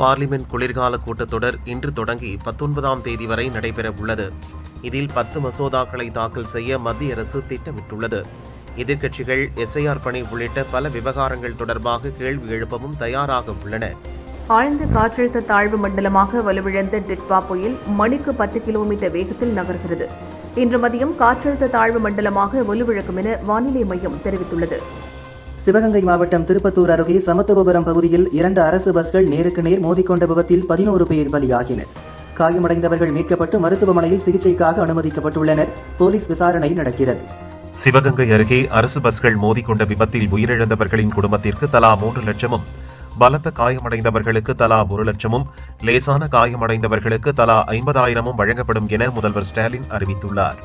Parliament குளிர்கால கூட்டத்தொடர் இன்று தொடங்கி பத்தொன்பதாம் தேதி வரை நடைபெற உள்ளது. இதில் பத்து மசோதாக்களை தாக்கல் செய்ய மத்திய அரசு திட்டமிட்டுள்ளது. எதிர்க்கட்சிகள் எஸ்ஐஆர் பணி உள்ளிட்ட பல விவகாரங்கள் தொடர்பாக கேள்வி எழுப்பவும் தயாராக உள்ளன. ஆழ்ந்த காற்றழுத்த தாழ்வு மண்டலமாக வலுவிழந்த டிட்வா புயல் மணிக்கு பத்து கிலோமீட்டர் வேகத்தில் நகர்கிறது. இன்று மதியம் காற்றழுத்த தாழ்வு மண்டலமாக வலுவிழக்கும் என வானிலை மையம் தெரிவித்துள்ளது. சிவகங்கை மாவட்டம் திருப்பத்தூர் அருகே சமத்துவபுரம் பகுதியில் இரண்டு அரசு பஸ்கள் நேருக்கு நேர் மோதிக்கொண்ட விபத்தில் பதினோரு பேர் பலியாகினர். காயமடைந்தவர்கள் மீட்கப்பட்டு மருத்துவமனையில் சிகிச்சைக்காக அனுமதிக்கப்பட்டுள்ளனர். போலீஸ் விசாரணை நடக்கிறது. சிவகங்கை அருகே அரசு பஸ்கள் மோதிக்கொண்ட விபத்தில் உயிரிழந்தவர்களின் குடும்பத்திற்கு தலா மூன்று லட்சமும் பலத்த காயமடைந்தவர்களுக்கு தலா ஒரு லட்சமும் லேசான காயமடைந்தவர்களுக்கு தலா ஐம்பதாயிரமும் வழங்கப்படும் என முதல்வர் ஸ்டாலின் அறிவித்துள்ளார்.